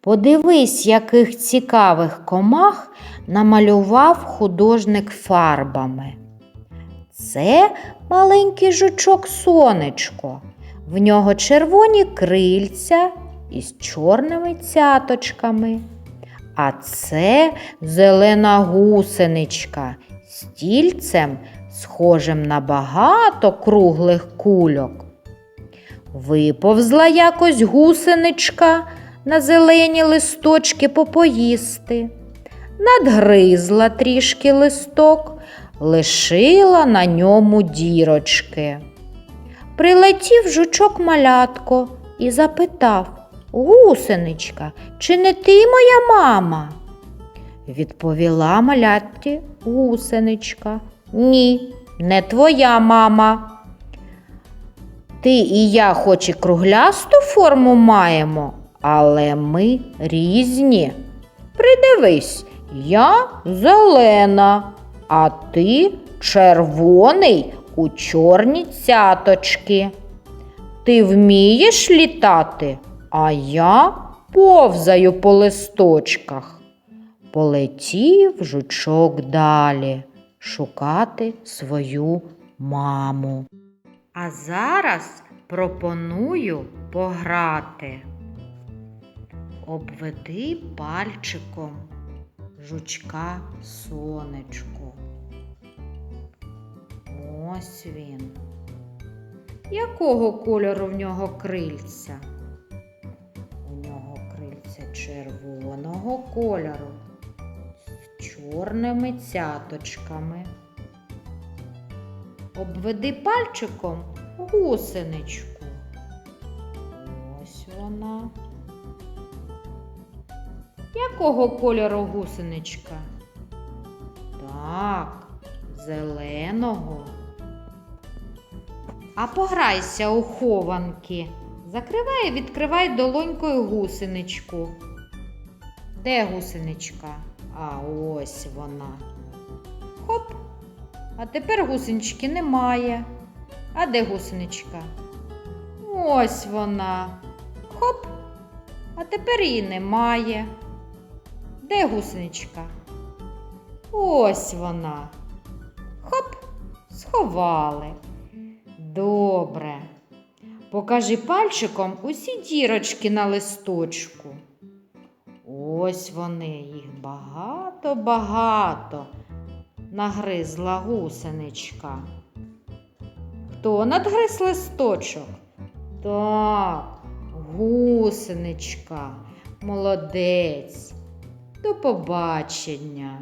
Подивись, яких цікавих комах намалював художник фарбами. Це маленький жучок сонечко. В нього червоні крильця із чорними цяточками. А це зелена гусеничка з тільцем, схожим на багато круглих кульок. Виповзла якось гусеничка на зелені листочки попоїсти, надгризла трішки листок, лишила на ньому дірочки. Прилетів жучок малятко і запитав Гусеничка, чи не ти моя мама? Відповіла малятті гусеничка. Ні, не твоя мама. Ти і я хоч і круглясту форму маємо, але ми різні. Придивись, я зелена, а ти червоний у чорні цяточки. Ти вмієш літати, а я повзаю по листочках. Полетів жучок далі шукати свою маму. А зараз пропоную пограти. Обведи пальчиком жучка сонечко. Ось він. Якого кольору в нього крильця? У нього крильця червоного кольору чорними цяточками. Обведи пальчиком гусеничку. Ось вона. Якого кольору гусеничка? Так, зеленого. А пограйся у хованки. Закривай і відкривай долонькою гусеничку. Де гусеничка? А ось вона. Хоп. А тепер гусенички немає. А де гусеничка? Ось вона. Хоп. А тепер її немає. Де гусеничка? Ось вона. Хоп, сховали. Добре. Покажи пальчиком усі дірочки на листочку. Ось вони, їх багато-багато нагризла гусеничка. Хто надгриз листочок? Так, гусеничка, молодець. До побачення.